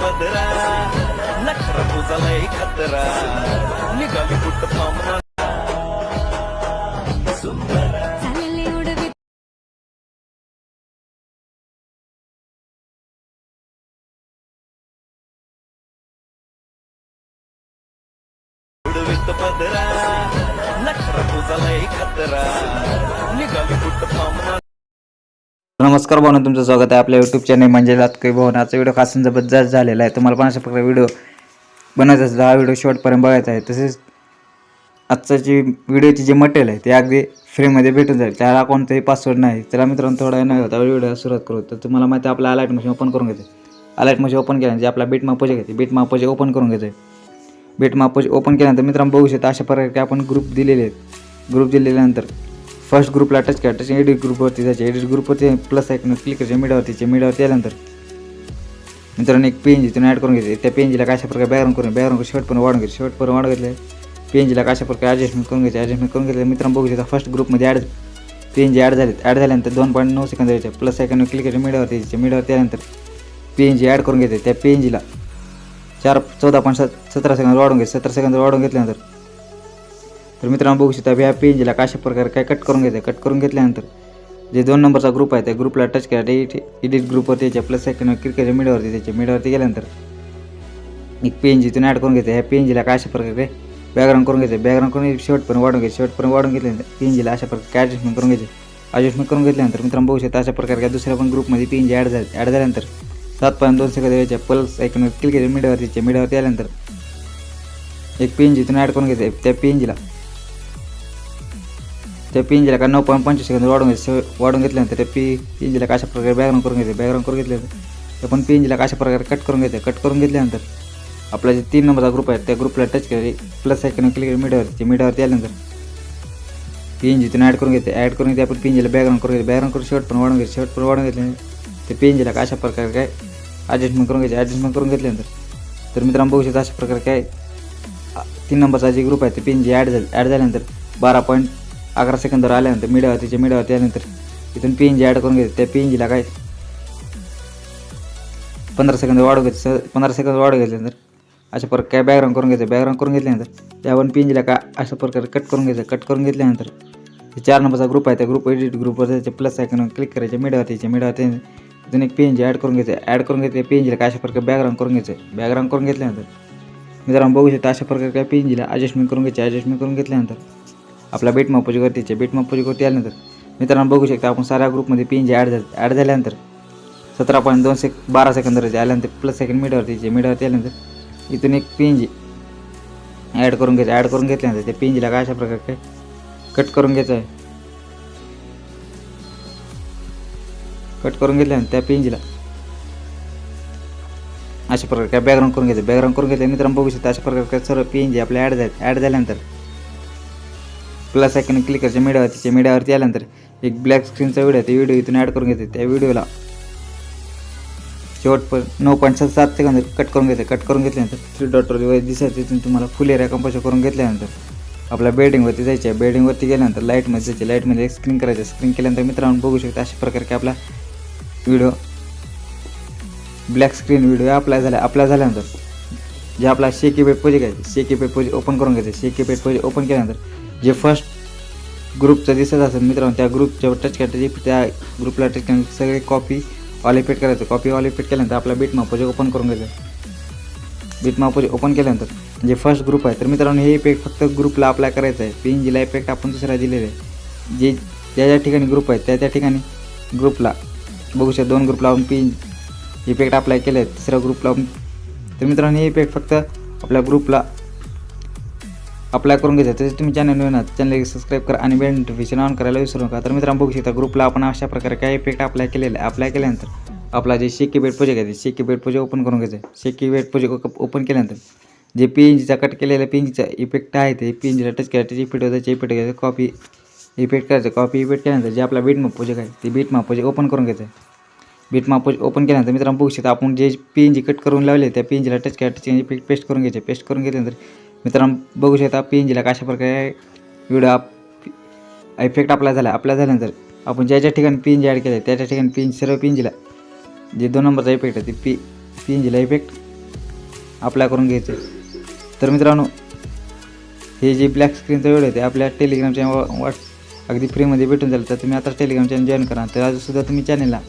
पदरा नखरा तुझा लय खतरा. निघाली कुठ पाहुणा. सुंदर. पदरा. नखरा तुझा लय खतरा. निघाली कुठ पाहुणा. नमस्कार भावना तुमचं स्वागत आहे आपल्या यूट्यूब चॅनल म्हणजे काही भावना. आजचा व्हिडिओ खास जबरदस्त झालेला आहे. तुम्हाला पण अशा प्रकारे व्हिडिओ बनवायचा असेल हा व्हिडिओ शॉर्टपर्यंत बघायचा आहे. तसेच आजचं जी व्हिडिओची जे मटेरियल आहे ते अगदी फ्रीमध्ये भेटून जाईल. त्याला कोणताही पासवर्ड नाही. त्याला मित्रांनो थोडा नाही होता व्हिडिओ सुरुवात करू. तर तुम्हाला माहिती आहे आपला अलाइट मशीन ओपन करून घेते अलाइट मशीन ओपन केल्यानंतर जे आपला बीट मापोजे घेते बीट मापोजे ओपन करून घेते बीट मापोजे ओपन केल्यानंतर मित्रांनो बघू शकता अशा प्रकारे आपण ग्रुप दिलेले आहेत. ग्रुप दिलेल्यानंतर फर्स्ट ग्रुपला टच करा टच एडिट ग्रुपवरती जायचे. एडिट ग्रुपवरती प्लस ऐकून क्लिक करायचे. मीडियावरतीचे मीडियावरती आल्यानंतर मित्रांनो एक पेन तिथून ॲड करून घेते त्या पेनजीला कशा प्रकारे बॅकग्राऊंड करून बॅकग्राऊंड पण वाढून घ्यायचे. पण वाढून घेतले. पेनजीला कशा प्रकारे ॲडजस्टमेंट करून घ्यायचे. ॲडजस्टमेंट करून घेतले मित्रांनो बघू शकता फर्स्ट ग्रुपमध्ये ॲड पेन जी ॲड झालेत. ॲड झाल्यानंतर दोन पॉईंट नऊ सेकंद द्यायचे. प्लस ऐकून क्लिक करायचे. मीडियावरती यायचे मीडियावरती आल्यानंतर पेन जी ॲड करून घेते त्या पेनजीला चार चौदा पॉईंट सत सतरा सेकंद वाढून घ्यायचे. सतरा सेकंद वाढून घेतल्यानंतर तर मित्रांनो बघू शकता ह्या पेजला कशा प्रकारे काय कट करून घ्यायचं कट करून घेतल्यानंतर जे दोन नंबरचा ग्रुप आहे त्या ग्रुपला टच करा. ते एडिट ग्रुपवरती त्याच्या प्लस सेकंड क्रिकेटच्या मिडवरती त्याच्या मिडवरती गेल्यानंतर एक पेन इथून ॲड करून घ्यायचं ह्या पेनजीला काय अशा प्रकारे बॅकग्राऊंड करून घ्यायचं बॅकग्राऊंड करून शेवटपर्यंत वाढून घ्यायचं शेवटपर्यंत वाढून घेतल्यानंतर पेनजीला अशा प्रकारे ॲडजस्टमेंट करून घ्यायचे? ॲडजस्टमेंट करून घेतल्यानंतर मित्रांनो बघू शकता अशा प्रकारे काय दुसऱ्या पण ग्रुपमध्ये पेनजी ॲड झाले. ॲड झाल्यानंतर सात पॉईंट दोन सेकंद याच्या प्लस ऐकून क्लिक करायचं मीडियावरती आल्यानंतर एक पेन जिथून ॲड करून घ्यायचं त्या पेनजीला त्या पिंजीला का नऊ पॉईंट पंचवीस सेकंद वाढून घ्यायचं वाढून घेतल्यानंतर त्या पी पिंजीला कशा प्रकारे बॅकग्राऊंड करून घ्यायचं बॅकग्राऊंड करून घेतल्यानंतर त्या पण पिंजीला कशा प्रकारे कट करून घेते कट करून घेतल्यानंतर आपला जे तीन नंबरचा ग्रुप आहे त्या ग्रुपला टच केले प्लस सेकंड क्लिक मीडियावरती मीडियावरती आल्यानंतर पिंजी तिथून ॲड करून घेते ॲड करून घेते आपण पिंजीला बॅकग्राऊंड करून घेते बॅकग्राऊंड करून शर्ट पण वाढून घेते शर्ट पण वाढून घेतल्यानंतर ते पिंजीला कशा प्रकारे काय ॲडजस्टमेंट करून घ्यायचे ॲडजस्टमेंट करून घेतल्यानंतर. तर मित्रांनो बघू शकता अशा प्रकारे काय तीन नंबरचा जे ग्रुप आहे ते पिन ॲड झाले ॲड झाल्यानंतर बारा पॉईंट अकरा सेकंदवर आल्यानंतर मीडियावरतीच्या मीडियावरती आल्यानंतर इथून पी एन जी ॲड करून घेते. त्या पी एन जीला काय? पंधरा सेकंद वाढू घेते. स पंधरा सेकंद वाढ घेतल्यानंतर अशा प्रकारे काय बॅकग्राऊंड करून घ्यायचं बॅकग्राऊंड करून घेतल्यानंतर त्यावर पी एन जीला काय अशा प्रकारे कट करून घ्यायचं कट करून घेतल्यानंतर चार नंबरचा ग्रुप आहे. त्या ग्रुप एडिट ग्रुपवर त्याचे प्लस आयकन क्लिक करायचे. मीडियावरती यायचे इथून एक पी एन जी ॲड करून घ्यायचं ॲड करून घेते. पी एन जीला काय अशा प्रकारे बॅकग्राऊंड करून घ्यायचं बॅकग्राऊंड करून घेतल्यानंतर मित्रांनो बघू शकता अशा प्रकारे काय पी एन जीला ॲडजस्टमेंट करून घ्यायचे. ॲडजस्टमेंट करून घेतल्यानंतर आपला बेट मापोजीवरतीचे बेट करते आल्यानंतर मित्रांनो बघू शकता आपण साऱ्या ग्रुपमध्ये पी एन जी ॲड झाले ॲड झाल्यानंतर सतरा पॉईंट दोन सेक बारा सेकंदवरती आल्यानंतर प्लस सेकंड मीडियावरतीचे मीटरवरती आल्यानंतर इथून एक पी एन जी ॲड करून घ्यायचं. ॲड करून घेतल्यानंतर त्या पी एन जीला काय अशा प्रकारे काय कट करून घ्यायचं आहे? कट करून घेतल्यानंतर त्या पी एन जीला अशा प्रकारे काय बॅकग्राऊंड करून घ्यायचं. बॅकग्राऊंड करून घेतल्या मित्रांनो बघू शकता अशा प्रकारे काय सर्व पी एन जी आपल्या ॲड झाले ॲड झाल्यानंतर प्लस आयकन क्लिक करायचं मीडियावरतीच्या मीडियावरती आल्यानंतर एक ब्लॅक स्क्रीनचा व्हिडिओ त्या व्हिडिओ इथून ॲड करून घेते. त्या व्हिडिओला शेवट नऊ पॉईंट सात सात सेकंद कट करून घेते. कट करून घेतल्यानंतर थ्री डॉटवर दिसायचं तिथून तुम्हाला फुल एरिया कंपोजर करून घेतल्यानंतर आपल्या बेडिंगवरती जायचं आहे. बेडिंगवरती गेल्यानंतर लाईटमध्ये जायचे लाईटमध्ये एक स्क्रीन करायचं स्क्रीन केल्यानंतर मित्रांनो बघू शकता अशा प्रकारे आपला video black screen video apply झाला. अप्लाय झाल्यानंतर जे आपला शेकी पेट पोजे घ्यायचे शेकी पेट पोजे ओपन करून घ्यायचे शेकी पेट पोजे ओपन केल्यानंतर जे फर्स्ट ग्रुपचं दिसत असेल मित्रांनो त्या ग्रुपच्या टच करायचं त्या ग्रुपला टच करून सगळे कॉपी ऑलिपेट करायचं. कॉपी ऑलिपेट केल्यानंतर आपला बीट मापोजे ओपन करून घ्यायचं बीट मापोजे ओपन केल्यानंतर जे फर्स्ट ग्रुप आहे. तर मित्रांनो हे इफेक्ट फक्त ग्रुपला अप्लाय करायचं आहे. पिन जिला इफेक्ट आपण दुसरा दिलेला आहे. जे ज्या ज्या ठिकाणी ग्रुप आहे त्या त्या ठिकाणी ग्रुपला बघू शकता दोन ग्रुपला आपण पिन इफेक्ट अप्लाय केले आहेत तिसऱ्या ग्रुपला तर मित्रांनो हे इफेक्ट फक्त आपल्या ग्रुपला अप्लाय करून घ्यायचं तसेच तुम्ही चॅनल नवीन आहात चॅनल सबस्क्राईब करा आणि बेल नोटिफिकेशन ऑन करायला विसरू नका. तर मित्रांनो बघू शकता ग्रुपला आपण अशा प्रकारे काय इफेक्ट अप्लाय केलेला आहे. अप्लाय केल्यानंतर आपला जे शेकी बेड प्रोजेक्ट आहे ते शेकी बेड प्रोजेक्ट ओपन करून घ्यायचं शेकी बेड प्रोजेक्ट ओपन केल्यानंतर जे पी एन जीचा कट केलेला पी एन जीचा इफेक्ट आहे ते पी एन जीला टच करायचं त्याची इफेक्ट होतं इफेक्ट घ्यायचं कॉपी इफेक्ट करायचं कॉपी इफेक्ट केल्यानंतर जे आपला बीट माप प्रोजेक्ट आहे ते बीट माप प्रोजेक्ट ओपन करून घ्यायचं आहे. बीट माप ओपन केल्यानंतर मित्रांनो बघू शकता आपण जे पी एन जी कट करून लावले त्या पी एन जीला टच करायचं इफेक्ट पेस्ट करून घ्यायचे. पेस्ट करून घेतल्यानंतर मित्रांनो बघू शकता पी एन जीला कशा प्रकारे व्हिडिओ इफेक्ट अप्लाय झाला. अप्लाय झाल्यानंतर आपण ज्या ज्या ठिकाणी पी एन जी ॲड केलं त्याच्या ठिकाणी पी एन सर्व पी एन जीला जे दोन नंबरचा इफेक्ट आहे ते पी पी एन जीला इफेक्ट अप्लाय करून घ्यायचं तर मित्रांनो हे जे ब्लॅक स्क्रीनचा व्हिडिओ आहे ते आपल्या टेलिग्रामच्या व्हॉट्स अगदी फ्रीमध्ये भेटून जाईल. तर तुम्ही आता टेलिग्राम चॅनल जॉईन करा. तर अजूनसुद्धा तुम्ही चॅनलला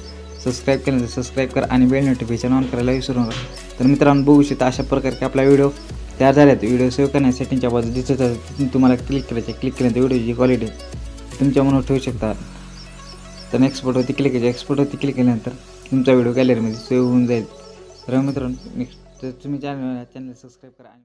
सबस्क्राईब केलं तर सबस्क्राईब करा आणि बेल नोटिफिकेशन ऑन करायला विसरू नका. तर मित्रांनो बघू शकता अशा प्रकारचे आपला व्हिडिओ तयार झाले आहेत. व्हिडिओ सेव्ह करण्या सेटिंगच्या बाजू दिसत आहे तिथून तुम्हाला क्लिक करायचे क्लिक केल्यानंतर व्हिडिओची क्वालिटी तुमच्या मनावर ठेवू शकता. तर एक्सपोर्टवरती क्लिक करायचे एक्सपोर्टवरती क्लिक केल्यानंतर तुमचा व्हिडिओ गॅलरीमध्ये सेव्ह होऊन जाईल. तर मित्रांनो नेक्स्ट तर तुम्ही चॅनल चॅनल सबस्क्राईब करा आणि